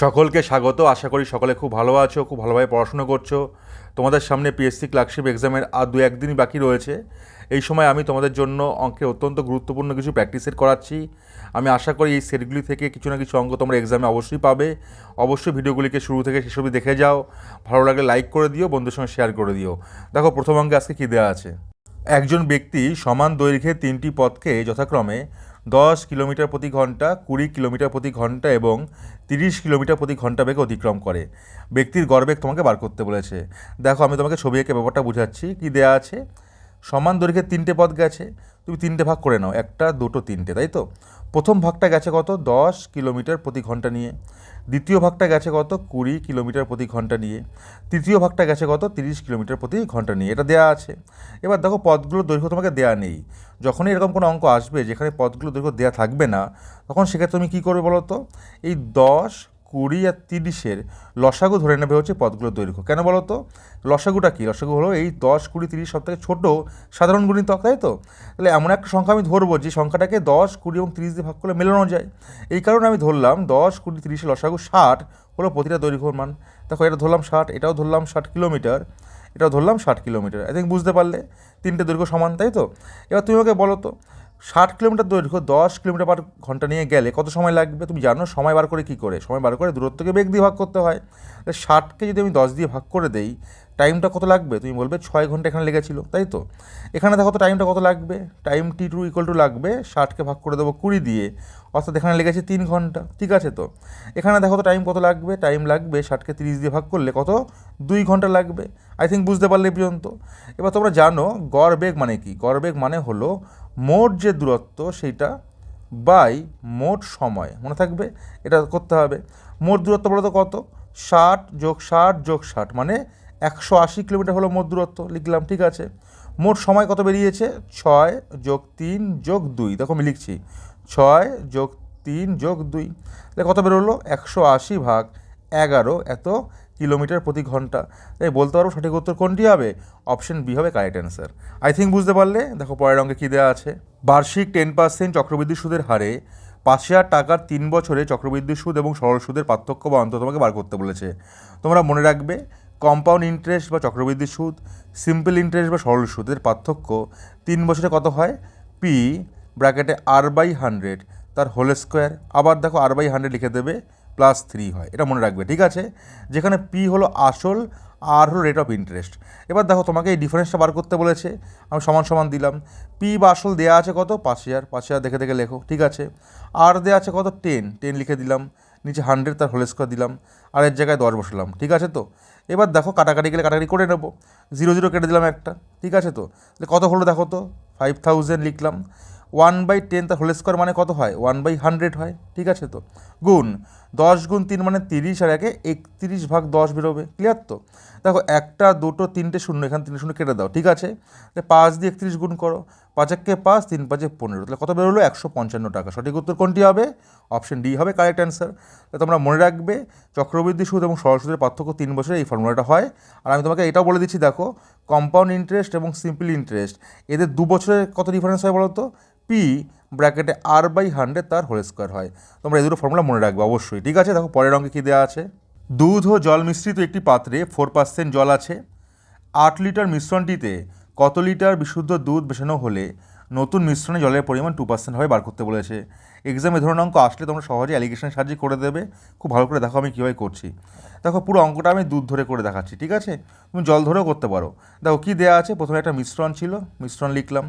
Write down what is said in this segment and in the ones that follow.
সকলকে স্বাগত। আশা করি সকলে খুব ভালো আছো, খুব ভালোভাবে পড়াশোনা করছ। তোমাদের সামনে পিএসসি ক্লার্কশিপ এক্সামের আর দু একদিনই বাকি রয়েছে। এই সময় আমি তোমাদের জন্য অঙ্কে অত্যন্ত গুরুত্বপূর্ণ কিছু প্র্যাকটিস সেট করাচ্ছি। আমি আশা করি এই সেটগুলি থেকে কিছু না কিছু অঙ্ক তোমরা এক্সামে অবশ্যই পাবে। অবশ্যই ভিডিওগুলিকে শুরু থেকে অবধি দেখে যাও। ভালো লাগলে লাইক করে দিও বন্ধুর সঙ্গে শেয়ার করে দিও। দেখো, প্রথম অঙ্কে আজকে কী দেওয়া আছে? একজন ব্যক্তি সমান দৈর্ঘ্যের তিনটি পথকে যথাক্রমে দশ কিলোমিটার প্রতি ঘণ্টা, কুড়ি কিলোমিটার প্রতি ঘণ্টা এবং তিরিশ কিলোমিটার প্রতি ঘণ্টা বেগে অতিক্রম করে। ব্যক্তির গড়বেগ তোমাকে বার করতে বলেছে। দেখো, আমি তোমাকে ছবি এঁকে ব্যাপারটা বুঝাচ্ছি। কী দেয়া আছে? সমান দৈর্ঘ্যের তিনটে পথ গেছে, তুমি তিনটে ভাগ করে নাও, একটা, দুটো, তিনটে, তাই তো? প্রথম ভাগটা গেছে কত? দশ কিলোমিটার প্রতি ঘণ্টা নিয়ে। দ্বিতীয় ভাগটা গেছে কত? কুড়ি কিলোমিটার প্রতি ঘণ্টা নিয়ে। তৃতীয় ভাগটা গেছে কত? তিরিশ কিলোমিটার প্রতি ঘণ্টা নিয়ে। এটা দেয়া আছে। এবার দেখো পথগুলোর দৈর্ঘ্য তোমাকে দেয়া নেই। যখনই এরকম কোনো অঙ্ক আসবে, যেখানে পথগুলোর দৈর্ঘ্য দেওয়া থাকবে না, তখন সেক্ষেত্রে তুমি কী করবে বলো তো? এই দশ কুড়ি আর তিরিশের লসাগু ধরে নেবে হচ্ছে পদগুলোর দৈর্ঘ্য। কেন বলো তো? লসাগুটা কী? লসাগু হলো এই দশ, কুড়ি, তিরিশ সব থেকে ছোটো সাধারণ গুণিতক তাই তো? তাহলে এমন একটা সংখ্যা আমি ধরবো যে সংখ্যাটাকে দশ, কুড়ি এবং তিরিশ দিয়ে ভাগ করলে মেলানো যায়। এই কারণে আমি ধরলাম দশ, কুড়ি, তিরিশের লসাগু ষাট হলো প্রতিটা দৈর্ঘ্যর মান। দেখো এটা ধরলাম ষাট, এটাও ধরলাম ষাট কিলোমিটার, এটাও ধরলাম ষাট কিলোমিটার। আই থিঙ্ক বুঝতে পারলে। তিনটে দৈর্ঘ্য সমান, তাই তো? এবার তুমি আমাকে বলো তো ষাট কিলোমিটার দৈর্ঘ্য, দশ কিলোমিটার পার ঘণ্টা নিয়ে গেলে কত সময় লাগবে? তুমি জানো সময় বার করে কী করে? সময় বার করে দূরত্বকে বেগ দিয়ে ভাগ করতে হয়? তাহলে ষাটকে যদি আমি দশ দিয়ে ভাগ করে দেই টাইমটা কত লাগবে? তুমি বলবে ছয় ঘণ্টা এখানে লেগেছিল, তাই তো? এখানে দেখো তো টাইমটা কত লাগবে? Time T two equal to লাগবে ষাটকে ভাগ করে দেবো কুড়ি দিয়ে, অর্থাৎ এখানে লেগেছে তিন ঘণ্টা, ঠিক আছে তো? এখানে দেখো তো টাইম কত লাগবে? টাইম লাগবে ষাটকে তিরিশ দিয়ে ভাগ করলে কত? দুই ঘণ্টা লাগবে। আই থিঙ্ক বুঝতে পারলে পর্যন্ত। এবার তোমরা জানো গড় বেগ মানে কি? গড় বেগ মানে হলো মোট যে দূরত্ব সেইটা বাই মোট সময়, মনে থাকবে? এটা করতে হবে। মোট দূরত্ব বলতো কত? ষাট যোগ ষাট যোগ ষাট মানে একশো আশি কিলোমিটার হলো মোট দূরত্ব, লিখলাম, ঠিক আছে? মোট সময় কত বেরিয়েছে? ছয় যোগ তিন যোগ দুই, দেখো আমি লিখছি। ছয় যোগ তিন যোগ দুই, তাহলে কত বেরোলো? একশো আশি ভাগ এগারো, এত কিলোমিটার প্রতি ঘণ্টা। তাই বলতে পারব সঠিক উত্তর কোনটি হবে? অপশন বি হবে কারেক্ট অ্যান্সার। আই থিঙ্ক বুঝতে পারলে? দেখো পরের অঙ্কে কী দেওয়া আছে? বার্ষিক টেন পার্সেন্ট চক্রবৃদ্ধি সুদের হারে পাঁচ হাজার টাকার তিন বছরে চক্রবৃদ্ধি সুদ এবং সরল সুদের পার্থক্য বা অন্তর তোমাকে বার করতে বলেছে। তোমরা মনে রাখবে কম্পাউন্ড ইন্টারেস্ট বা চক্রবৃদ্ধি সুদ সিম্পল ইন্টারেস্ট বা সরল সুদের পার্থক্য তিন বছরে কত হয়? পি ব্র্যাকেটে আর বাই হান্ড্রেড তার হোল স্কোয়ার আবার দেখো আর বাই হান্ড্রেড লিখে দেবে। প্লাস থ্রি হয়, এটা মনে রাখবে, ঠিক আছে? যেখানে পি হলো আসল আর হলো রেট অফ ইন্টারেস্ট এবার দেখো তোমাকে এই ডিফারেন্সটা বার করতে বলেছে, আমি সমান সমান দিলাম। পি বা আসল দেওয়া আছে কত? পাঁচ হাজার পাঁচ হাজার দেখে দেখে লেখো, ঠিক আছে? আর দেওয়া আছে কত? টেন টেন লিখে দিলাম, নিচে হান্ড্রেড তার হোল স্কোয়ার দিলাম, আর এর জায়গায় দশ বসালাম, ঠিক আছে তো? এবার দেখো কাটাকাটি গেলে কাটাকাটি করে নেব জিরো জিরো কেটে দিলাম একটা, ঠিক আছে তো? কত হলো দেখো তো? ফাইভ থাউজেন্ড লিখলাম ওয়ান বাই টেন তার হোল স্কোয়ার মানে কত হয়? ওয়ান বাই হান্ড্রেড হয়, ঠিক আছে তো? গুণ দশ গুণ তিন মানে তিরিশ আর একে একত্রিশ ভাগ দশ বেরোবে। ক্লিয়ার তো? দেখো, একটা, দুটো, তিনটে শূন্য, এখানে তিনটে শূন্য কেটে দাও, ঠিক আছে? পাঁচ দিয়ে একত্রিশ গুণ করো, পাঁচ একে পাঁচ, তিন পাঁচে পনেরো, তাহলে কত বেরোলো? একশো পঞ্চান্ন টাকা। সঠিক উত্তর কোনটি হবে? অপশন ডি হবে কারেক্ট অ্যান্সার তাহলে তোমরা মনে রাখবে, চক্রবৃদ্ধি সুদ এবং সরল সুদের পার্থক্য তিন বছরে এই ফর্মুলাটা হয়। আর আমি তোমাকে এটাও বলে দিচ্ছি, দেখো কম্পাউন্ড ইন্টারেস্ট এবং সিম্পল ইন্টারেস্ট এদের দু বছরে কত ডিফারেন্স হয় বলো তো পি ব্র্যাকেটে আর বাই হান্ড্রেড তার হোল স্কোয়ার হয়। তোমরা এই দুটো ফর্মুলা মনে রাখবে, অবশ্যই। ঠিক আছে? দেখো, পরের অঙ্কে কী দেওয়া আছে? দুধ ও জল মিশ্রিত একটি পাত্রে ফোর পার্সেন্ট জল আছে। আট লিটার মিশ্রণটিতে কত লিটার বিশুদ্ধ দুধ মেশানো হলে নতুন মিশ্রণে জলের পরিমাণ টু পার্সেন্ট হবে বার করতে বলেছে। এক্সামে ধরুন অঙ্ক আসলে তোমরা সহজে অ্যালিগেশনের সাহায্যে করে দেবে। খুব ভালো করে দেখো আমি কীভাবে করছি। দেখো, পুরো অঙ্কটা আমি দুধ ধরে করে দেখাচ্ছি, ঠিক আছে? তুমি জল ধরেও করতে পারো। দেখো, কী দেওয়া আছে? প্রথমে একটা মিশ্রণ ছিল, মিশ্রণ লিখলাম।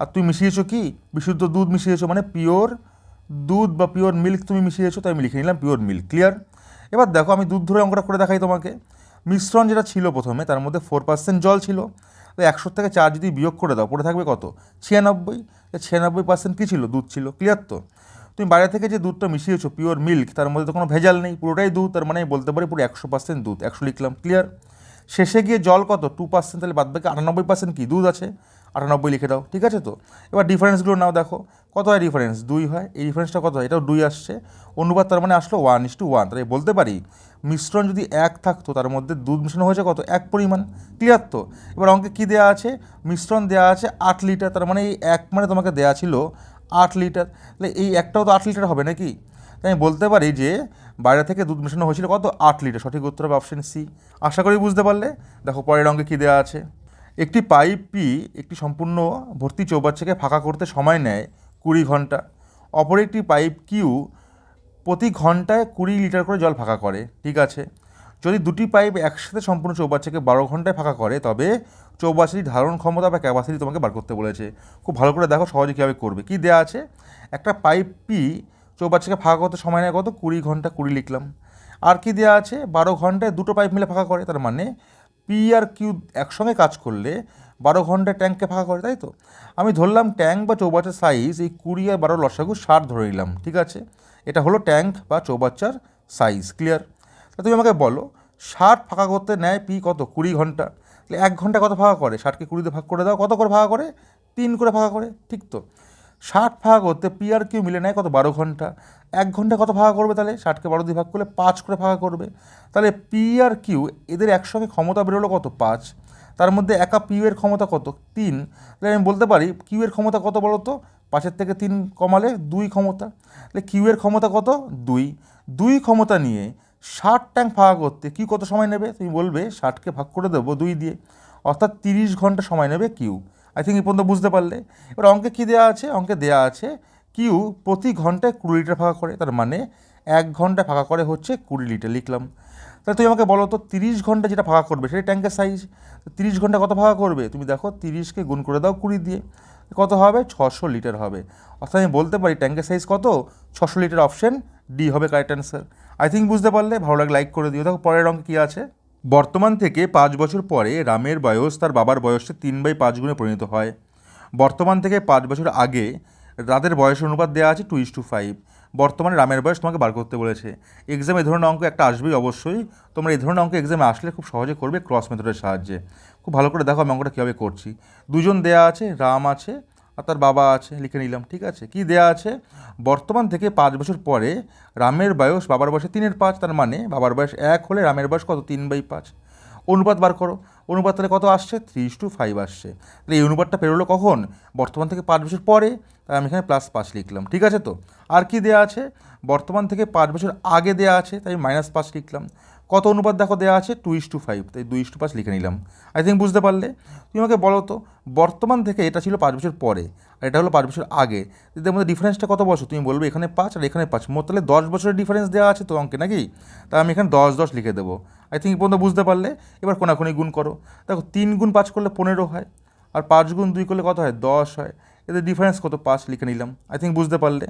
আর তুমি মিশিয়েছো কি? বিশুদ্ধ দুধ মিশিয়েছো মানে পিওর দুধ বা পিওর মিল্ক তুমি মিশিয়েছো, তাই আমি লিখে নিলাম পিওর মিল্ক, ক্লিয়ার? এবার দেখো, আমি দুধ ধরে অঙ্কটা করে দেখাই তোমাকে। মিশ্রণ যেটা ছিল প্রথমে, তার মধ্যে ফোর পার্সেন্ট জল ছিল। তো একশো থেকে চার যদি বিয়োগ করে দাও, পড়ে থাকবে কত? ছিয়ানব্বই। ছিয়ানব্বই পার্সেন্ট কী ছিল? দুধ ছিল, ক্লিয়ার তো? তুমি বাইরে থেকে যে দুধটা মিশিয়েছো, পিওর মিল্ক, তার মধ্যে তো কোনো ভেজাল নেই, পুরোটাই দুধ, তার মানে বলতে পারি পুরো একশো পার্সেন্ট দুধ, একশো লিখলাম, ক্লিয়ার? শেষে গিয়ে জল কত? টু পার্সেন্ট তাহলে বাদ বাকি আটানব্বই পার্সেন্ট কী? দুধ আছে। আটানব্বই লিখে দাও, ঠিক আছে তো? এবার ডিফারেন্সগুলো নাও দেখো, কত হয় ডিফারেন্স দুই হয়, এই ডিফারেন্সটা কত হয়? এটাও দুই আসছে অনুপাত তার মানে আসলো ওয়ান ইস টু ওয়ান তাই বলতে পারি মিশ্রণ যদি এক থাকতো, তার মধ্যে দুধ মিশ্রণ হয়েছে কত? এক পরিমাণ ক্লিয়ার তো? এবার অঙ্কে কী দেওয়া আছে? মিশ্রণ দেওয়া আছে আট লিটার, তার মানে এই এক মানে তোমাকে দেওয়া ছিল আট লিটার, তাহলে এই একটাও তো আট লিটার হবে নাকি? তাই আমি বলতে পারি যে বাইরে থেকে দুধ মেশানো হয়েছিল কত? আট লিটার, সঠিক উত্তর হবে অপশন সি আশা করি বুঝতে পারলে। দেখো পরের অঙ্কে কী দেওয়া আছে? একটি পাইপ পি, একটি সম্পূর্ণ ভর্তি চৌবাচ্চাকে ফাঁকা করতে সময় নেয় কুড়ি ঘণ্টা। অপর একটি পাইপ কিউ, প্রতি ঘন্টায় কুড়ি লিটার করে জল ফাঁকা করে। ঠিক আছে? যদি দুটি পাইপ একসাথে সম্পূর্ণ চৌবাচ্চাকে বারো ঘন্টায় ফাঁকা করে, তবে চৌবাচ্চাটির ধারণ ক্ষমতা বা ক্যাপাসিটি তোমাকে বার করতে বলেছে। খুব ভালো করে দেখো সহজে কীভাবে করবে। কী দেওয়া আছে? একটা পাইপ পি, চৌবাচ্চাকে ফাঁকা করতে সময় নেয় কত? কুড়ি ঘণ্টা কুড়ি লিখলাম। আর কি দেওয়া আছে? বারো ঘন্টায় দুটো পাইপ মিলে ফাঁকা করে, তার মানে পি আর কিউ একসঙ্গে কাজ করলে বারো ঘন্টায় ট্যাঙ্ককে ফাঁকা করে, তাই তো? আমি ধরলাম ট্যাঙ্ক বা চৌবাচ্চার সাইজ এই কুড়ি আর বারো লসাগু ষাট ধরে নিলাম, ঠিক আছে? এটা হলো ট্যাঙ্ক বা চৌবাচ্চার সাইজ ক্লিয়ার তা তুমি আমাকে বলো, ষাট ফাঁকা করতে নেয় পি কত? কুড়ি ঘণ্টা। তাহলে এক ঘণ্টা কত ফাঁকা করে? ষাটকে কুড়িতে ভাগ করে দাও, কত করে ফাঁকা করে? তিন করে ফাঁকা করে, ঠিক তো? ষাট ভাগ করতে পি আর কিউ মিলে নেয় কত? বারো ঘণ্টা। এক ঘণ্টা কত ভাগ করবে তাহলে? ষাটকে বারো দিয়ে ভাগ করলে পাঁচ করে ভাগ করবে। তাহলে পি আর কিউ, এদের একসঙ্গে ক্ষমতা বেরোলো কত? পাঁচ। তার মধ্যে একা পিউ এর ক্ষমতা কত? তিন। তাহলে আমি বলতে পারি, কিউ এর ক্ষমতা কত বলো তো? পাঁচের থেকে তিন কমালে দুই ক্ষমতা। তাহলে কিউ এর ক্ষমতা কত? দুই। দুই ক্ষমতা নিয়ে ষাট ট্যাঙ্ক ফাঁকা করতে কি কত সময় নেবে? তুমি বলবে, ষাটকে ভাগ করে দেবো দুই দিয়ে। অর্থাৎ তিরিশ ঘণ্টা সময় নেবে কিউ। আই থিঙ্ক এই পর্যন্ত বুঝতে পারলে। এবার অঙ্কে কী দেওয়া আছে? অঙ্কে দেওয়া আছে কিউ প্রতি ঘন্টায় কুড়ি লিটার ফাঁকা করে, তার মানে এক ঘণ্টা ফাঁকা করে হচ্ছে কুড়ি লিটার লিখলাম। তাহলে তুমি আমাকে বলো তো, তিরিশ ঘণ্টা যেটা ফাঁকা করবে, সেটা ট্যাঙ্কের সাইজ তিরিশ ঘণ্টা কত ফাঁকা করবে? তুমি দেখো, তিরিশকে গুণ করে দাও কুড়ি দিয়ে। কত হবে? ছশো লিটার হবে। অর্থাৎ আমি বলতে পারি ট্যাঙ্কের সাইজ কত? ছশো লিটার অপশন ডি হবে কারেক্ট অ্যান্সার আই থিঙ্ক বুঝতে পারলে, ভালো লাগে লাইক করে দিও। দেখো পরের অঙ্ক কী আছে? বর্তমান থেকে পাঁচ বছর পরে রামের বয়স তার বাবার বয়সে তিন বাই পাঁচ গুণে পরিণত হয়। বর্তমান থেকে পাঁচ বছর আগে রাতের বয়সের অনুপাত দেওয়া আছে টু ইস টু ফাইভ। বর্তমানে রামের বয়স তোমাকে বার করতে বলেছে। এক্সামে ধরনের অঙ্ক একটা আসবেই অবশ্যই। তোমরা এই ধরনের অঙ্ক এক্সামে আসলে খুব সহজে করবে ক্রস মেথডের সাহায্যে। খুব ভালো করে দেখো আমি অঙ্কটা কীভাবে করছি। দুজন দেয়া আছে, রাম আছে আর তার বাবা আছে, লিখে নিলাম, ঠিক আছে? কি দেয়া আছে? বর্তমান থেকে পাঁচ বছর পরে রামের বয়স, বাবার বয়সে তিনের পাঁচ, তার মানে বাবার বয়স এক হলে রামের বয়স কত? তিন বাই পাঁচ। অনুপাত বার করো। অনুপাত তাহলে কত আসছে? থ্রি টু ফাইভ আসছে। তাহলে এই অনুপাতটা পেরোলো কখন? বর্তমান থেকে পাঁচ বছর পরে। তাই আমি এখানে প্লাস পাঁচ লিখলাম, ঠিক আছে তো? আর কি দেয়া আছে? বর্তমান থেকে পাঁচ বছর আগে দেয়া আছে, তাই মাইনাস পাঁচ লিখলাম। কত অনুপাত দেখো দেওয়া আছে? টু ইস টু ফাইভ তাই দুই ইস টু পাঁচ লিখে নিলাম। আই থিঙ্ক বুঝতে পারলে? তুমি আমাকে বলো তো, বর্তমান থেকে এটা ছিল পাঁচ বছর পরে, আর এটা হলো পাঁচ বছর আগে, এদের মধ্যে ডিফারেন্সটা কত বছর? তুমি বলবে এখানে পাঁচ আর এখানে পাঁচ। মোট তাহলে দশ বছরের ডিফারেন্স দেওয়া আছে তো অঙ্কে নাকি? তাই আমি এখানে দশ দশ লিখে দেবো। আই থিঙ্ক পর্যন্ত বুঝতে পারলে, এবার কোনাকুনি গুণ করো। দেখো তিন গুণ পাঁচ করলে পনেরো হয়, আর পাঁচ গুণ দুই করলে কত হয়? দশ হয়। এদের ডিফারেন্স কত? পাঁচ লিখে নিলাম। আই থিঙ্ক বুঝতে পারলে?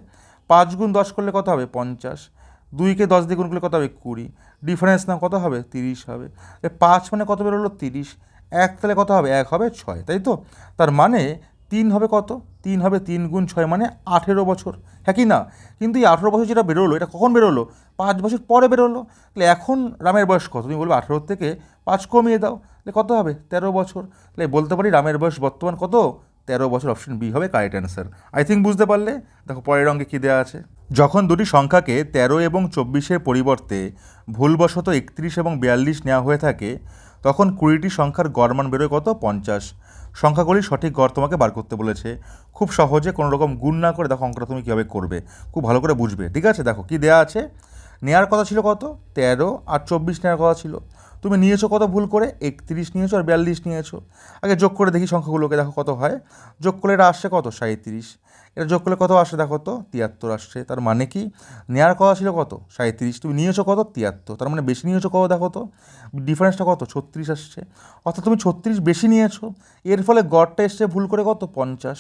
পাঁচ গুণ দশ করলে কত হবে? পঞ্চাশ। দুইকে দশ দিয়ে গুণ করলে কত হবে? কুড়ি। ডিফারেন্স না কত হবে? তিরিশ হবে। পাঁচ মানে কত বেরোলো? তিরিশ। এক তাহলে কত হবে? এক হবে ছয়, তাই তো? তার মানে তিন হবে কত? তিন হবে তিন গুণ ছয় মানে আঠেরো বছর। হ্যাঁ কি না? কিন্তু এই আঠেরো বছর যেটা বেরোলো, এটা কখন বেরোলো? পাঁচ বছর পরে বেরোলো। তাহলে এখন রামের বয়স কত? তুমি বলবে আঠেরো থেকে পাঁচ কমিয়ে দাও। তাহলে কত হবে? তেরো বছর। তাহলে বলতে পারি রামের বয়স বর্তমান কত? তেরো বছর অপশন বি হবে কারেক্ট অ্যান্সার আই থিঙ্ক বুঝতে পারলে? দেখো পরের অঙ্কে কী দেওয়া আছে? যখন দুটি সংখ্যাকে তেরো এবং চব্বিশের পরিবর্তে ভুলবশত একত্রিশ এবং বিয়াল্লিশ নেওয়া হয়ে থাকে, তখন কুড়িটি সংখ্যার গড় মান বেরোয় কত? পঞ্চাশ। সংখ্যাগুলির সঠিক গড় তোমাকে বার করতে বলেছে। খুব সহজে কোনো রকম গুণ না করে দেখো অঙ্কটা তুমি কীভাবে করবে। খুব ভালো করে বুঝবে, ঠিক আছে? দেখো কী দেওয়া আছে? নেওয়ার কথা ছিল কত? তেরো আর চব্বিশ নেওয়ার কথা ছিল। তুমি নিয়েছো কত ভুল করে? একত্রিশ নিয়েছো আর বিয়াল্লিশ নিয়েছো। আগে যোগ করে দেখি সংখ্যাগুলোকে, দেখো কত হয়? যোগ করলে এটা আসছে কত? সাঁত্রিশ এটা যোগ করলে কত আসে দেখো তো? তিয়াত্তর আসছে তার মানে কি? নেওয়ার কথা ছিল কত? সাঁত্রিশ তুমি নিয়েছো কত? তিয়াত্তর। তার মানে বেশি নিয়েছো কত দেখো তো? ডিফারেন্সটা কত? ছত্রিশ আসছে। অর্থাৎ তুমি ছত্রিশ বেশি নিয়েছো। এর ফলে গড়টা এসছে ভুল করে কত? পঞ্চাশ।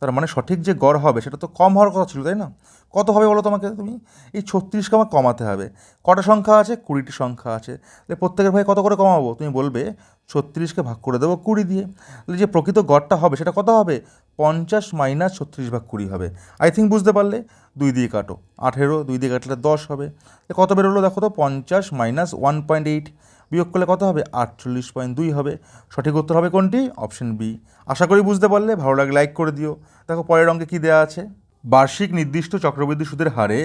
তার মানে সঠিক যে গড় হবে সেটা তো কম হওয়ার কথা ছিল, তাই না? কত হবে বলো তোমাকে তুমি? এই ছত্রিশকে আমার কমাতে হবে। কটা সংখ্যা আছে? কুড়িটি সংখ্যা আছে। তাহলে প্রত্যেকের ভাই কত করে কমাবো? তুমি বলবে, ছত্রিশকে ভাগ করে দেবো কুড়ি দিয়ে। তাহলে যে প্রকৃত গড়টা হবে, সেটা কত হবে? পঞ্চাশ মাইনাস ছত্রিশ ভাগ কুড়ি হবে। আই থিঙ্ক বুঝতে পারলে দুই দিয়ে কাটো। আঠেরো, দুই দিয়ে কাটলে দশ হবে। কত বেরোলো? দেখো তো, পঞ্চাশ মাইনাস ওয়ান পয়েন্ট এইট বিয়োগ করলে কত হবে? আটচল্লিশ পয়েন্ট দুই হবে। সঠিক উত্তর হবে কোনটি? Option B. আশা করি বুঝতে পারলে। ভালো লাগে লাইক করে দিও। দেখো পরের অঙ্কে কী দেওয়া আছে? বার্ষিক নির্দিষ্ট চক্রবৃদ্ধি সুদের হারে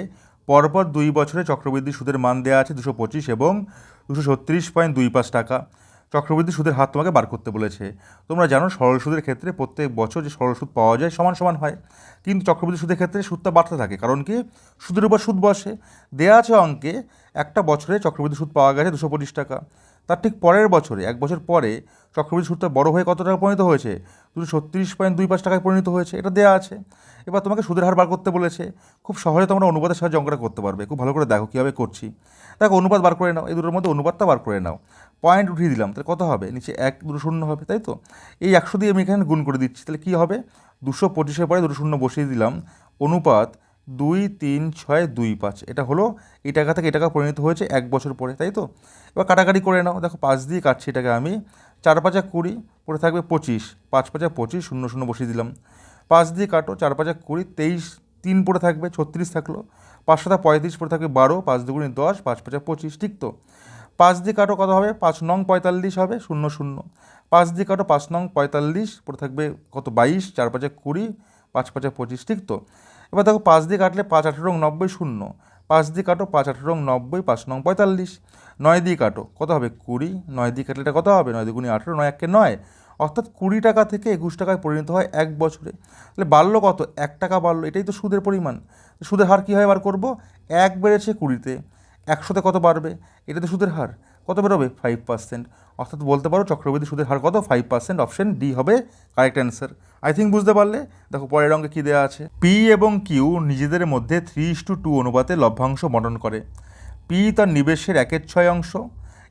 পরপর দুই বছরে চক্রবৃদ্ধি সুদের মান দেওয়া আছে দুশো পঁচিশ এবং দুশো ছত্রিশ পয়েন্ট দুই পাঁচ টাকা। চক্রবৃদ্ধি সুদের হার তোমাকে বার করতে বলেছে। তোমরা জানো সরল সুদের ক্ষেত্রে প্রত্যেক বছর যে সরল সুদ পাওয়া যায় সমান সমান হয়। কিন্তু চক্রবৃদ্ধি সুদের ক্ষেত্রে সুদটা বাড়তে থাকে কারণ কি? সুদের উপর সুদ বসে। দেয়া আছে অঙ্কে একটা বছরে চক্রবৃদ্ধি সুদ পাওয়া গেছে দুশো পঁচিশ টাকা। তার ঠিক পরের বছরে, এক বছর পরে চক্রবৃদ্ধি সুদটা বড় হয়ে কত টাকা পরিণত হয়েছে? দুশো ছত্রিশ পয়েন্ট দুই পাঁচ টাকায় পরিণত হয়েছে। এটা দেওয়া আছে। এবার তোমাকে সুদের হার বার করতে বলেছে। খুব সহজে তোমরা অনুপাতের সাহায্যে অঙ্কটা করতে পারবে। খুব ভালো করে দেখো কীভাবে করছি। দেখো অনুপাত বার করে নাও। এই দুটোর মধ্যে অনুপাতটা বার করে নাও। পয়েন্ট উঠিয়ে দিলাম। তাহলে কত হবে? নিচে এক দুটো শূন্য হবে, তাই তো? এই একশো দিয়ে আমি এখানে গুণ করে দিচ্ছি। তাহলে কী হবে? দুশো পঁচিশের পরে দুটো শূন্য বসিয়ে দিলাম। অনুপাত দুই তিন ছয় দুই পাঁচ। এটা হলো এই টাকা থেকে এই টাকা পরিণত হয়েছে এক বছর পরে, তাই তো? এবার কাটাকাটি করে নাও। দেখো, পাঁচ দিয়ে কাটছি এটাকে আমি। চার পাঁচা কুড়ি পরে থাকবে পঁচিশ। পাঁচ পাঁচা পঁচিশ, শূন্য শূন্য বসিয়ে দিলাম। পাঁচ দিয়ে কাটো চার পাঁচা কুড়ি, তেইশ, তিন পরে থাকবে, ছত্রিশ থাকল। পাঁচ সাথে পঁয়ত্রিশ পরে থাকবে বারো, পাঁচ দুগুণি দশ, পাঁচ পাঁচা পঁচিশ, ঠিক তো? পাঁচ দিয়ে কাটো কত হবে? পাঁচ নং পঁয়তাল্লিশ হবে, শূন্য শূন্য। পাঁচ দিয়ে কাটো পাঁচ নং পঁয়তাল্লিশ পরে থাকবে কত? বাইশ চার পাঁচা কুড়ি, পাঁচ পাঁচা পঁচিশ, ঠিক তো? এবার দেখো পাঁচ দিয়ে কাটলে পাঁচ, আঠেরো, নব্বই, শূন্য। পাঁচ দিয়ে কাটো, পাঁচ আঠেরো নব্বই, পাঁচ নং পঁয়তাল্লিশ। নয় দিয়ে কাটো, কত হবে কুড়ি? নয় দিয়ে কাটলে এটা কত হবে? নয় দুগুণি আঠেরো, নয় একে নয়। অর্থাৎ কুড়ি টাকা থেকে একুশ টাকায় পরিণত হয় এক বছরে। তাহলে বাড়লো কত? এক টাকা বাড়লো। এটাই তো সুদের পরিমাণ। সুদের হার কীভাবে বার করব? এক বেড়েছে কুড়িতে। একশোতে কত বাড়বে? এটা তো সুদের হার। কত বেরোবে? ফাইভ পার্সেন্ট অর্থাৎ বলতে পারো চক্রবৃদ্ধি সুদের হার কত? ফাইভ পার্সেন্ট অপশন ডি হবে কারেক্ট অ্যান্সার আই থিঙ্ক বুঝতে পারলে। দেখো পরের অঙ্কে কী দেওয়া আছে? পি এবং কিউ নিজেদের মধ্যে থ্রি ইস টু টু অনুপাতে লভ্যাংশ বন্টন করে। পি তার নিবেশের একের ছয় অংশ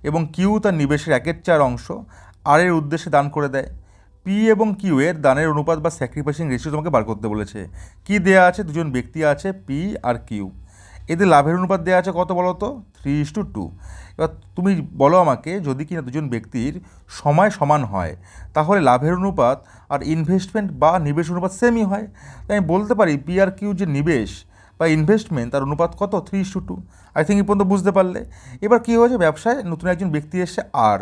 এবং কিউ তার নিবেশের একের চার অংশ। আর এর উদ্দেশ্যে দান করে দেয়। পি এবং কিউ এর দানের অনুপাত বা স্যাক্রিফাইসিং রেশিও তোমাকে বার করতে বলেছে। কি দেয়া আছে? দুজন ব্যক্তি আছে পি আর কিউ এদের লাভের অনুপাত দেওয়া আছে কত বলো তো? থ্রি ইস টু টু এবার তুমি বলো আমাকে, যদি কিনা দুজন ব্যক্তির সময় সমান হয়, তাহলে লাভের অনুপাত আর ইনভেস্টমেন্ট বা নিবেশ অনুপাত সেমই হয়। তাই আমি বলতে পারি পি আর কিউ যে নিবেশ বা ইনভেস্টমেন্ট তার অনুপাত কত? Three is to two I think এই পর্যন্ত বুঝতে পারলে। এবার কী হয়েছে? ব্যবসায় নতুন একজন ব্যক্তি এসছে আর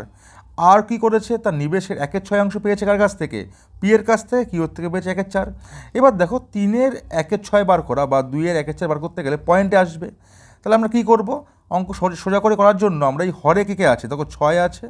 আর কি করেছে? তার নিবেশের একের ছয় অংশ পেয়েছে কার কাছ থেকে? পি এর কাছ থেকে কিউর থেকে পেয়েছে একের চার। এবার দেখো, তিনের একের ছয় বার করা বা দুইয়ের একের চার বার করতে গেলে পয়েন্টে আসবে। তাহলে আমরা কী করব? অঙ্ক সোজা- করে করার জন্য আমরা এই হরে কে কে আছে? দেখো, ছয় আছে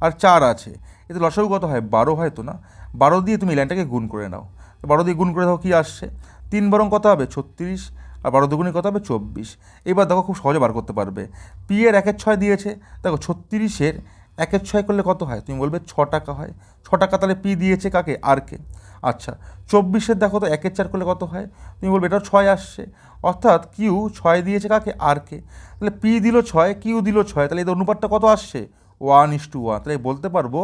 আর চার আছে। এতে লসাগু হয়? বারো হয় তো না? বারো দিয়ে তুমি লাইনটাকে গুণ করে নাও। বারো দিয়ে গুণ করে দেখো কী আসছে? তিন বরং কত হবে? ছত্রিশ। আর বারো দুগুণে কত হবে? চব্বিশ। এবার দেখো খুব সহজে বার করতে পারবে। পি এর একের ছয় দিয়েছে। দেখো, ছত্রিশের একের ছয় করলে কত হয়? তুমি বলবে ছ টাকা হয়। ছ টাকা তাহলে পি দিয়েছে কাকে? আর কে? আচ্ছা চব্বিশের দেখো তো, একের চার করলে কত হয়? তুমি বলবে এটাও ছয় আসছে। অর্থাৎ কিউ ছয় দিয়েছে কাকে? আর কে? তাহলে পি দিল ছয় কিউ দিল ছয়, তাহলে এদের অনুপাতটা কত আসছে? One is to one. তাহলে বলতে পারব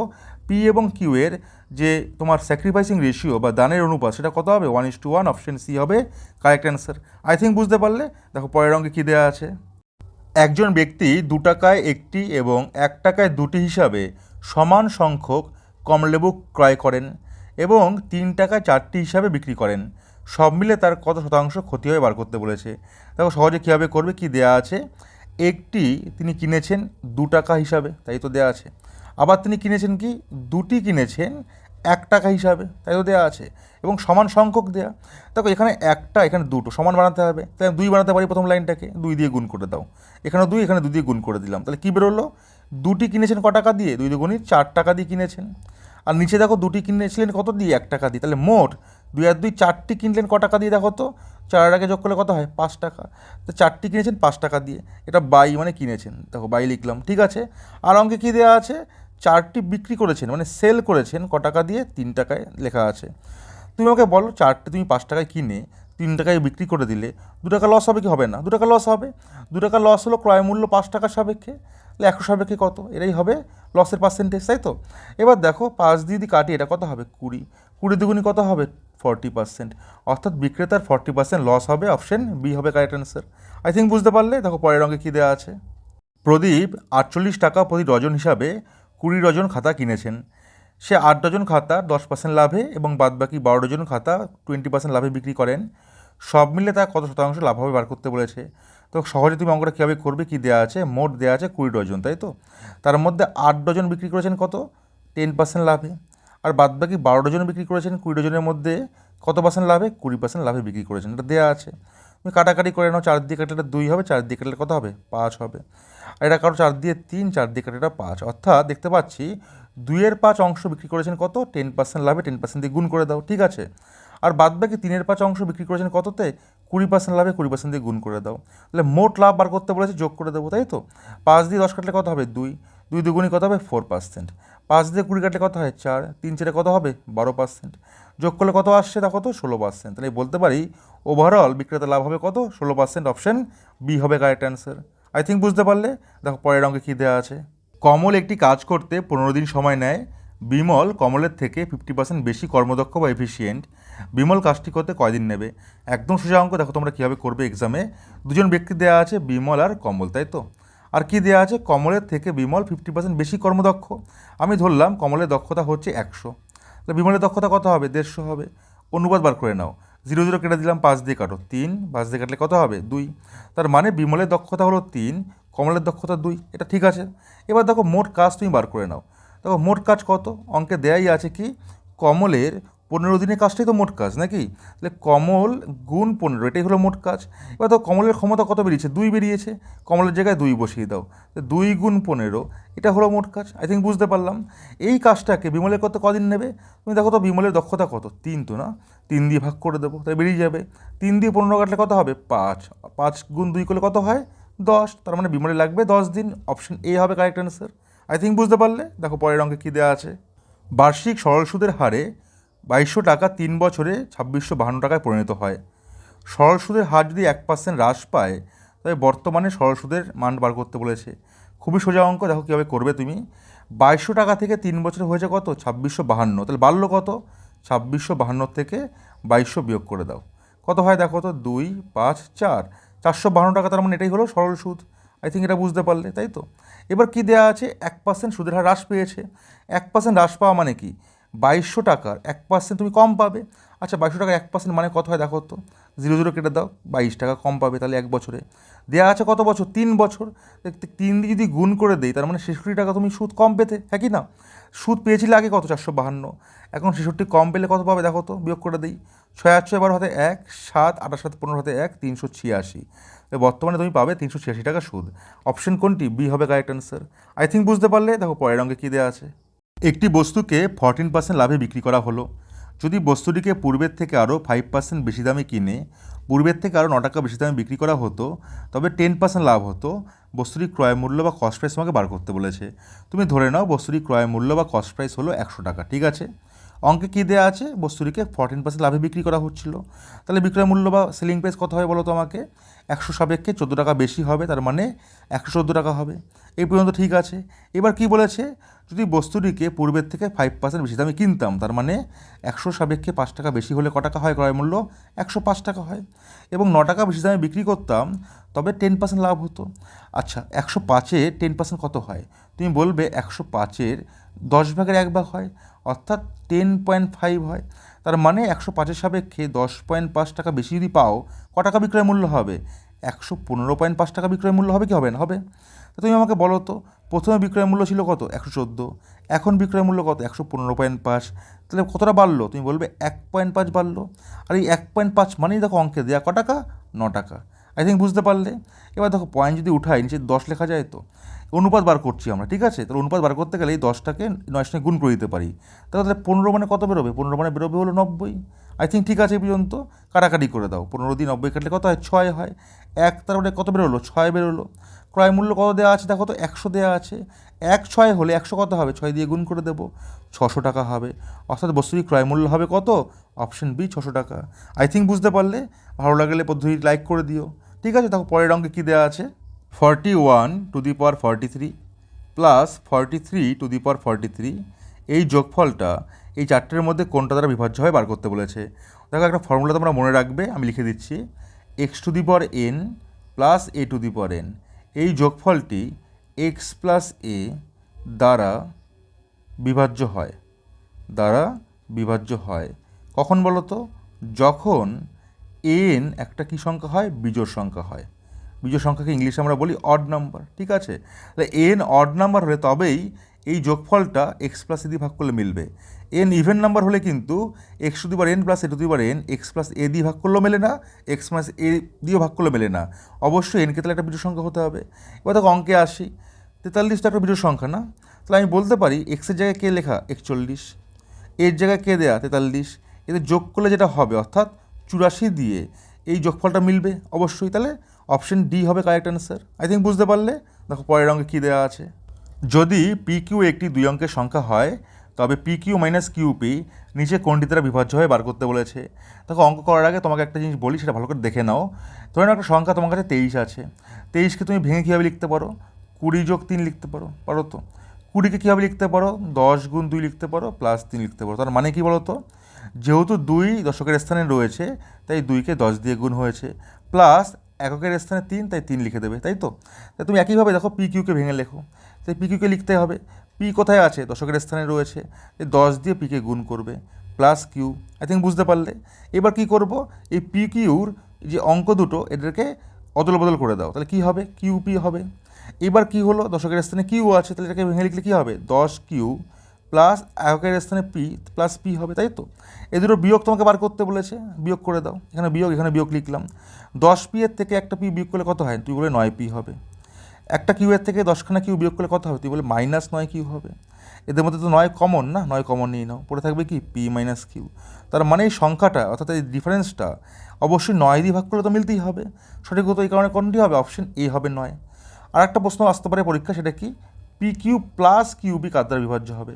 পি এবং কিউ এর যে তোমার স্যাক্রিফাইসিং রেশিও বা দানের অনুপাত, সেটা কত হবে? One is to one, option C হবে। কারেক্ট অ্যান্সার আই থিঙ্ক বুঝতে পারলে? দেখো, পরের অঙ্কে কী দেওয়া আছে? একজন ব্যক্তি দু টাকায় একটি এবং এক টাকায় দুটি হিসাবে সমান সংখ্যক কমলেবু ক্রয় করেন এবং তিন টাকায় চারটি হিসাবে বিক্রি করেন। সব মিলে তার কত শতাংশ ক্ষতি হয়ে বার করতে বলেছে। দেখো সহজে কীভাবে করবে, কি দেয়া আছে? একটি তিনি কিনেছেন দু টাকা হিসাবে, তাই তো দেয়া আছে। আবার তিনি কিনেছেন কি? দুটি কিনেছেন এক টাকা হিসাবে, তাই তো দেওয়া আছে। এবং সমান সংখ্যক দেয়া। দেখো, এখানে একটা, এখানে দুটো, সমান বানাতে হবে। তাই দুই বানাতে পারি প্রথম লাইনটাকে, দুই দিয়ে গুণ করে দাও। এখানে দুই এখানে দুই দিয়ে গুণ করে দিলাম। তাহলে কী বেরোলো? দুটি কিনেছেন ক টাকা দিয়ে? দুই দুগুণই চার টাকা দিয়ে কিনেছেন। আর নিচে দেখো দুটি কিনেছিলেন কত দিয়ে? এক টাকা দিয়ে। তাহলে মোট দুই আর দুই, চারটি কিনলেন ক টাকা দিয়ে দেখো তো? চার আগে যোগ করলে কত হয়? পাঁচ টাকা। তো চারটি কিনেছেন, পাঁচ টাকা দিয়ে। এটা বাই মানে কিনেছেন। দেখো, বাই লিখলাম। ঠিক আছে? আর অঙ্কে কী দেওয়া আছে? চারটি বিক্রি করেছেন মানে সেল করেছেন ক টাকা দিয়ে? তিন টাকায় লেখা আছে। তুমি আমাকে বলো, চারটে তুমি পাঁচ টাকায় কিনে তিন টাকায় বিক্রি করে দিলে দু টাকা লস হবে কি হবে না? দু টাকা লস হবে। দু টাকা লস হলো ক্রয় মূল্য পাঁচ টাকার সাপেক্ষে, তাহলে একশো সাপেক্ষে কত? এটাই হবে লসের পার্সেন্টেজ তাই তো? এবার দেখো, পাঁচ দিয়ে যদি কাটি এটা কত হবে? কুড়ি। কুড়ি দুগুণি কত হবে? ফর্টি পার্সেন্ট অর্থাৎ বিক্রেতার ফর্টি পার্সেন্ট লস হবে অপশন বি হবে কারেক্ট অ্যান্সার আই থিঙ্ক বুঝতে পারলে? দেখো, পরের অঙ্কে কী দেওয়া আছে? প্রদীপ আটচল্লিশ টাকা প্রতি ডজন হিসাবে কুড়ি ডজন খাতা কিনেছেন। সে আট ডজন খাতা, দশ পার্সেন্ট লাভে এবং বাদবাকি বারো ডজন খাতা টোয়েন্টি পার্সেন্ট লাভে বিক্রি করেন। সব মিলে তার কত শতাংশ লাভ হবে বার করতে বলেছে। তো সহজে তুমি অঙ্কটা কীভাবে করবে, কী দেওয়া আছে? মোট দেওয়া আছে কুড়ি ডজন, তাই তো? তার মধ্যে আট ডজন বিক্রি করেছেন কত? টেন পার্সেন্ট লাভে। আর বাদবাকি বারো ডজন বিক্রি করেছেন কুড়ি ডজনের মধ্যে কত পার্সেন্ট লাভে? কুড়ি পার্সেন্ট লাভে বিক্রি করেছেন। এটা দেওয়া আছে। তুমি কাটাকাটি করে নাও, চার দিয়ে কাটলে দুই হবে, চার দিয়ে কাটলে কত হবে? পাঁচ হবে। আর এটা কারও চার দিয়ে তিন, চার দিয়ে কাটলে পাঁচ। অর্থাৎ দেখতে পাচ্ছি দুইয়ের পাঁচ অংশ বিক্রি করেছেন কত? টেন পার্সেন্ট লাভে টেন পার্সেন্ট দিয়ে গুণ করে দাও, ঠিক আছে? আর বাদ বাকি তিনের পাঁচ অংশ বিক্রি করেছেন কততে? কুড়ি পার্সেন্ট লাভে কুড়ি পার্সেন্ট দিয়ে গুণ করে দাও। তাহলে মোট লাভ বার করতে বলেছে, যোগ করে দেবো, তাই তো? পাঁচ দিয়ে দশ কাটলে কত হবে? দুই। দুই দুগুণি কত হবে? ফোর পার্সেন্ট পাঁচ দিয়ে কুড়ি কাটলে কত হয়? চার। তিন চারে কত হবে? বারো পার্সেন্ট যোগ করলে কত আসছে তো ষোলো পার্সেন্ট তাহলে বলতে পারি ওভারঅল বিক্রেতা লাভ হবে কত? ষোলো পার্সেন্ট অপশন বি হবে কারেক্ট অ্যান্সার আই থিঙ্ক বুঝতে পারলে? দেখো পরের অঙ্কে কী দেওয়া আছে? কমল একটি কাজ করতে পনেরো দিন সময় নেয়। বিমল কমলের থেকে ফিফটি পার্সেন্ট বেশি কর্মদক্ষ বা এফিসিয়েন্ট বিমল কাজটি করতে কয়দিন নেবে? একদম সোজা অঙ্ক, দেখো তোমরা কীভাবে করবে এক্সামে দুজন ব্যক্তি দেওয়া আছে, বিমল আর কমল, তাই তো? আর কি দেওয়া আছে? কমলের থেকে বিমল ফিফটি পার্সেন্ট বেশি কর্মদক্ষ। আমি ধরলাম কমলের দক্ষতা হচ্ছে একশো। তাহলে বিমলের দক্ষতা কত হবে? দেড়শো হবে। অনুবাদ বার করে নাও। জিরো জিরো কেটে দিলাম, পাঁচ দিয়ে কাটো, তিন, পাঁচ দিয়ে কাটলে কত হবে? দুই। তার মানে বিমলের দক্ষতা হলো তিন, কমলের দক্ষতা দুই, এটা ঠিক আছে। এবার দেখো মোট কাজ তুমি বার করে নাও। দেখো মোট কাজ কত? অঙ্কে দেয়াই আছে কি? কমলের পনেরো দিনের কাজটাই তো মোট কাজ, নাকি? তাহলে কমল গুণ পনেরো, এটাই হলো মোট কাজ। এবার তো কমলের ক্ষমতা কত বেরিয়েছে? দুই বেরিয়েছে। কমলের জায়গায় দুই বসিয়ে দাও। দুই গুণ পনেরো, এটা হলো মোট কাজ। আই থিঙ্ক বুঝতে পারলাম। এই কাজটাকে বিমলের কত কদিন নেবে? তুমি দেখো তো বিমলের দক্ষতা কত। তিন তো না? তিন দিয়ে ভাগ করে দেবো তাই বেরিয়ে যাবে। তিন দিয়ে পনেরো কাটলে কত হবে? পাঁচ। পাঁচ গুণ দুই করলে কত হয়? দশ। তার মানে বিমলে লাগবে দশ দিন। অপশন এ হবে কারেক্ট অ্যান্সার আই থিঙ্ক বুঝতে পারলে? দেখো পরের অঙ্কে কী দেওয়া আছে? বার্ষিক সরল সুদের হারে বাইশশো টাকা তিন বছরে ছাব্বিশশো বাহান্ন টাকায় পরিণত হয়। সরল সুদের হার যদি এক পার্সেন্ট হ্রাস পায়, তবে বর্তমানে সরল সুদের মান বার করতে বলেছে। খুবই সোজা অঙ্ক, দেখো কীভাবে করবে তুমি। বাইশশো টাকা থেকে তিন বছরে হয়েছে কত? ছাব্বিশশো বাহান্ন। তাহলে বাড়লো কত? ছাব্বিশশো বাহান্ন থেকে বাইশশো বিয়োগ করে দাও। কত হয় দেখো তো? দুই, পাঁচ, চার। চারশো বাহান্ন টাকা তার মানে এটাই হলো সরল সুদ। আই থিঙ্ক এটা বুঝতে পারলে, তাই তো? এবার কি দেওয়া আছে? এক পার্সেন্ট সুদের হার হ্রাস পেয়েছে। এক পার্সেন্ট হ্রাস পাওয়া মানে কি? বাইশশো টাকার এক পার্সেন্ট তুমি কম পাবে। আচ্ছা বাইশশো টাকার এক পার্সেন্ট মানে কত হয় দেখো তো? জিরো জিরো কেটে দাও, বাইশ টাকা কম পাবে তাহলে এক বছরে। দেওয়া আছে কত বছর? তিন বছর। তিন দিয়ে যদি গুণ করে দেই, তার মানে ছেষট্টি টাকা তুমি সুদ কম পেতে হ্যাঁ কি না? সুদ পেয়েছিলে আগে কত? চারশো বাহান্ন। এখন ছেষট্টি কম পেলে কত পাবে দেখো তো? বিয়োগ করে দিই। ছয় আট ছয় বারো হাতে এক, সাত আঠাশ সাত পনেরো হাতে এক, তিনশো ছিয়াশি। বর্তমানে তুমি পাবে তিনশো ছিয়াশি টাকা সুদ। অপশন কোনটি? বি হবে কারেক্ট অ্যান্সার আই থিঙ্ক বুঝতে পারলে, দেখো পরের অঙ্কে কী দেওয়া আছে? একটি বস্তুকে ফরটিন পার্সেন্ট লাভে বিক্রি করা হলো। যদি বস্তুটিকে পূর্বের থেকে আরও ফাইভ পার্সেন্ট বেশি দামে কিনে, পূর্বের থেকে আরও ন টাকা বেশি দামে বিক্রি করা হতো, তবে টেন পার্সেন্ট লাভ হতো বস্তুটির ক্রয় মূল্য বা কস্ট প্রাইস তোমাকে বার করতে বলেছে। তুমি ধরে নাও বস্তুটির ক্রয় মূল্য বা কস্ট প্রাইস হলো একশো টাকা, ঠিক আছে? অঙ্কে কী দেওয়া আছে? বস্তুটিকে ফরটিন পার্সেন্ট লাভে বিক্রি করা হচ্ছিল। তাহলে বিক্রয় মূল্য বা সেলিং প্রাইস কত হবে বলো তো আমাকে একশো সাপেক্ষে চোদ্দ টাকা বেশি হবে, তার মানে একশো চোদ্দ টাকা হবে। এই পর্যন্ত ঠিক আছে। এবার কি বলেছে? যদি বস্তুটিকে পূর্বের থেকে ফাইভ পার্সেন্ট বেশি দামে কিনতাম, তার মানে একশো সাপেক্ষে পাঁচ টাকা বেশি হলে ক টাকা হয় ক্রয় মূল্য? একশো পাঁচ টাকা হয়। এবং ন টাকা বেশি দামে বিক্রি করতাম, তবে টেন পার্সেন্ট লাভ হতো। আচ্ছা একশো পাঁচের টেন পার্সেন্ট কত হয়? তুমি বলবে একশো পাঁচের দশ ভাগের এক ভাগ হয়, অর্থাৎ টেন পয়েন্ট ফাইভ হয়। তার মানে একশো পাঁচের সাপেক্ষে দশ পয়েন্ট পাঁচ টাকা বেশি যদি পাও, ক টাকা বিক্রয় মূল্য হবে? একশো পনেরো পয়েন্ট পাঁচ টাকা বিক্রয় মূল্য হবে কি হবে না? হবে। তো তুমি আমাকে বলো তো প্রথমে বিক্রয় মূল্য ছিল কত? একশো চোদ্দ। এখন বিক্রয় মূল্য কত? একশো পনেরো পয়েন্ট পাঁচ। তাহলে কতটা বাড়লো? তুমি বলবে এক পয়েন্ট পাঁচ বাড়লো। আর এই এক পয়েন্ট পাঁচ মানেই দেখো অঙ্কে দেওয়া ক টাকা ন টাকা আই থিঙ্ক বুঝতে পারলে? এবার দেখো পয়েন্ট যদি উঠাই, নিচে দশ লেখা যায় তো? অনুপাত বার করছি আমরা, ঠিক আছে? তাহলে অনুপাত বার করতে গেলে এই দশটাকে নয় সঙ্গে গুণ করে দিতে পারি। তাহলে পনেরো মানে কত বেরোবে? পনেরো মানে বেরোবে হলো নব্বই। আই থিঙ্ক ঠিক আছে এই পর্যন্ত। কাটাকাটি করে দাও। পনেরো দিন নব্বই কাটলে কত হয়? ছয় হয়। এক তার মানে কত বেরোলো? ছয় বেরোলো। ক্রয় মূল্য কত দেওয়া আছে? দেখো তো, একশো দেওয়া আছে। এক ছয় হলে একশো কত হবে? ছয় দিয়ে গুণ করে দেবো, ছশো টাকা হবে। অর্থাৎ বস্তুটির ক্রয় মূল্য হবে কত? অপশন বি, ছশো টাকা। আই থিঙ্ক বুঝতে পারলে, ভালো লাগলে পদ্ধতি লাইক করে দিও। ঠিক আছে, দেখো পরের অঙ্কে কী দেওয়া আছে? Forty one to the power forty three plus forty three to the power forty three এই যোগফলটা এই চারটের মধ্যে কোনটা দ্বারা বিভাজ্য হয় বার করতে বলেছে। দেখো একটা ফর্মুলা তোমরা মনে রাখবে, আমি লিখে দিচ্ছি X to the power N plus A to the power N এই যোগফলটি এক্স প্লাস এ দ্বারা বিভাজ্য হয়। দ্বারা বিভাজ্য হয়। কখন বলো তো যখন এন একটা কী সংখ্যা হয়? বিজোড় সংখ্যা হয়। বিজোড় সংখ্যাকে ইংলিশে আমরা বলি অড নাম্বার ঠিক আছে? তাহলে এন অড নাম্বার হলে তবেই এই যোগফলটা এক্স প্লাস দিয়ে ভাগ করলে মিলবে। এন ইভেন নাম্বার হলে কিন্তু এক্স দিবার এন প্লাস এ দিবার এন এক্স প্লাস এ দিয়ে ভাগ করলেও মেলে না এক্স প্লাস এ দিয়েও ভাগ করলে মেলে না। অবশ্যই এনকে তাহলে একটা বিজোড় সংখ্যা হতে হবে। এবার দেখো অঙ্কে আসি। তেতাল্লিশটা একটা বিজোড় সংখ্যা না? তাহলে আমি বলতে পারি এক্সের জায়গায় কে লেখা? একচল্লিশ। এর জায়গায় কে দেয়া? তেতাল্লিশ। এদের যোগ করলে যেটা হবে, অর্থাৎ চুরাশি দিয়ে এই যোগফলটা মিলবে। অবশ্যই তাহলে অপশন ডি হবে কারেক্ট অ্যান্সার আই থিঙ্ক বুঝতে পারলে? দেখো পরের অঙ্কে কী দেওয়া আছে? যদি পি কিউ একটি দুই অঙ্কের সংখ্যা হয় তবে পি কিউ মাইনাস কিউপি নিচে কোনটি দ্বারা বিভাজ্য হয়ে বার করতে বলেছে। দেখো, অঙ্ক করার আগে তোমাকে একটা জিনিস বলি, সেটা ভালো করে দেখে নাও। ধরে নাও একটা সংখ্যা তোমার কাছে তেইশ আছে। তেইশকে তুমি ভেঙে কীভাবে লিখতে পারো? কুড়ি যোগ তিন লিখতে পারো পারো তো? কুড়িকে কীভাবে লিখতে পারো? দশ গুণ দুই লিখতে পারো প্লাস তিন লিখতে পারো। তার মানে কী বলো তো? যেহেতু দুই দশকের স্থানে রয়েছে, তাই দুইকে দশ দিয়ে গুণ হয়েছে। প্লাস এককের স্থানে তিন, তাই তিন লিখে দেবে, তাই তো? তাই তুমি একইভাবে দেখো পি কিউকে ভেঙে লেখো। তাই পি কিউকে লিখতে হবে। পি কোথায় আছে? দশকের স্থানে রয়েছে। দশ দিয়ে পিকে গুণ করবে। প্লাস কিউ আই থিঙ্ক বুঝতে পারলে। এবার কি করব? এই পি কিউর যে অঙ্ক দুটো, এদেরকে অদল বদল করে দাও। তাহলে কী হবে? কিউ পি হবে। এবার কি হলো? দশকের স্থানে কিউ আছে, তাহলে এটাকে ভেঙে লিখলে কী হবে? দশ কিউ প্লাস এককের স্থানে পি প্লাস পি হবে, তাই তো? এ দুটো বিয়োগ তোমাকে বার করতে বলেছে। বিয়োগ করে দাও। এখানে বিয়োগ এখানে বিয়োগ লিখলাম। দশ পি এর থেকে একটা পি বিয়োগ করলে কত হয়? তুই বলে নয় পি হবে। একটা কিউ এর থেকে দশখানা কিউ বিয়োগ করলে কত হবে? তুই বলে মাইনাস নয় কিউ হবে। এদের মধ্যে তো নয় কমন না? নয় কমন নিয়ে নাও। পড়ে থাকবে কি? পি মাইনাস কিউ তার মানে এই সংখ্যাটা, অর্থাৎ এই ডিফারেন্সটা অবশ্যই নয় দিয়ে ভাগ করলে তো মিলতেই হবে। সঠিক উত্তর এই কারণে কোনটি হবে? অপশন এ হবে নয়। আর একটা প্রশ্ন আসতে পারে পরীক্ষা, সেটা কি? পি কিউ প্লাস কিউবি কার দ্বারা বিভাজ্য হবে?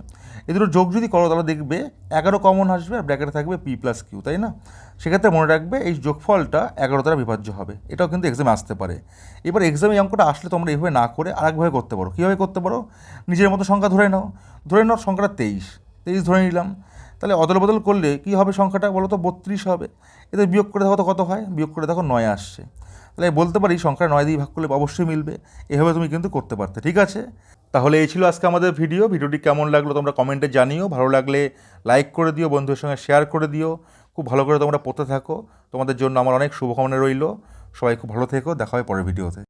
এ দুটো যোগ যদি করো, তাহলে দেখবে এগারো কমন আসবে, আর ব্র্যাকেটে থাকবে পি প্লাস কিউ তাই না? সেক্ষেত্রে মনে রাখবে এই যোগফলটা এগারো দ্বারা বিভাজ্য হবে। এটাও কিন্তু এক্সামে আসতে পারে। এবার এক্সামে অঙ্কটা আসলে তোমরা এইভাবে না করে আরেকভাবে করতে পারো। কীভাবে করতে পারো? নিজের মতো সংখ্যা ধরে নাও। ধরে নাও সংখ্যাটা তেইশ। তেইশ ধরে নিলাম। তাহলে অদল বদল করলে কী হবে সংখ্যাটা? বলো তো বত্রিশ হবে। এতে বিয়োগ করে দেখো তো কত হয়? বিয়োগ করে দেখো নয় আসছে। তাহলে বলতে পারি সংখ্যা নয় দিয়ে ভাগ করলে অবশ্যই মিলবে। এভাবে তুমি কিন্তু করতে পারতে। ঠিক আছে? তাহলে এই ছিল আজকে আমাদের ভিডিও। ভিডিওটি কেমন লাগল তোমরা কমেন্টে জানিও। ভালো লাগলে লাইক করে দিও, বন্ধুদের সঙ্গে শেয়ার করে দিও। খুব ভালো করে তোমরা পড়তে থাকো। তোমাদের জন্য আমার অনেক শুভকামনা রইল। সবাই খুব ভালো থেকো। দেখা হয় পরের ভিডিওতে।